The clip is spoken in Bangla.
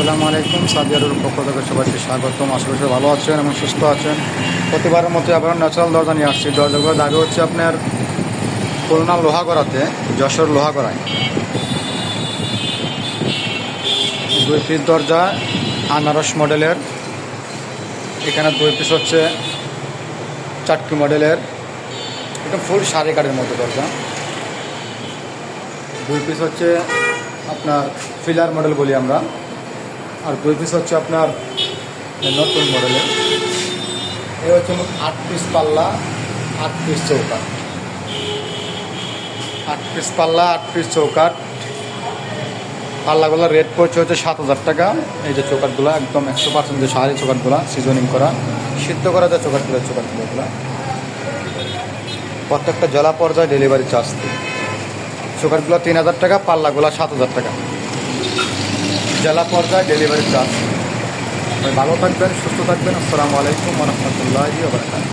আসসালামু আলাইকুম। সাদিয়ারুর পক্ষ থেকে সবাইকে স্বাগতম। আশা করি ভালো আছেন এবং সুস্থ আছেন। প্রতিবারের মতো আবার ন্যাচারাল দরজা নিয়ে আসছি। দরজাগুলো দাবি হচ্ছে আপনার খুলনা লোহাগড়াতে, যশোর লোহা লোহাগড়ায়। দুই পিস দরজা, আনারস মডেলের। এখানে দুই পিস হচ্ছে চাটকি মডেলের। এটা ফুল শাড়ি কাঠের মতো দরজা। দুই পিস হচ্ছে আপনার ফিলার মডেল বলি আমরা। আর দুই পিস হচ্ছে আপনার নতুন মডেলের এ হচ্ছে আট পিস পাল্লা, আট পিস চৌকাট আট পিস পাল্লা, আট পিস চৌকাট পাল্লাগুলো রেট পড়ছে হচ্ছে সাত হাজার টাকা। এই যে চৌকাটগুলো একদম একশো পার্সেন্ট যে সাহারি চৌকাটগুলো সিজনিং করা, সিদ্ধ করা যে চৌকাটগুলো চৌকাটগুলো এগুলো। প্রত্যেকটা জেলা পর্যায়ে ডেলিভারি চার্জ দিই চৌকাটগুলো তিন হাজার টাকা, পাল্লাগুলো সাত হাজার টাকা। জেলা পর্যায়ে ডেলিভারি চার্জ ভালো থাকবেন সুস্থ থাকবেন। আসসালামু আলাইকুম রহমতুল্লাহ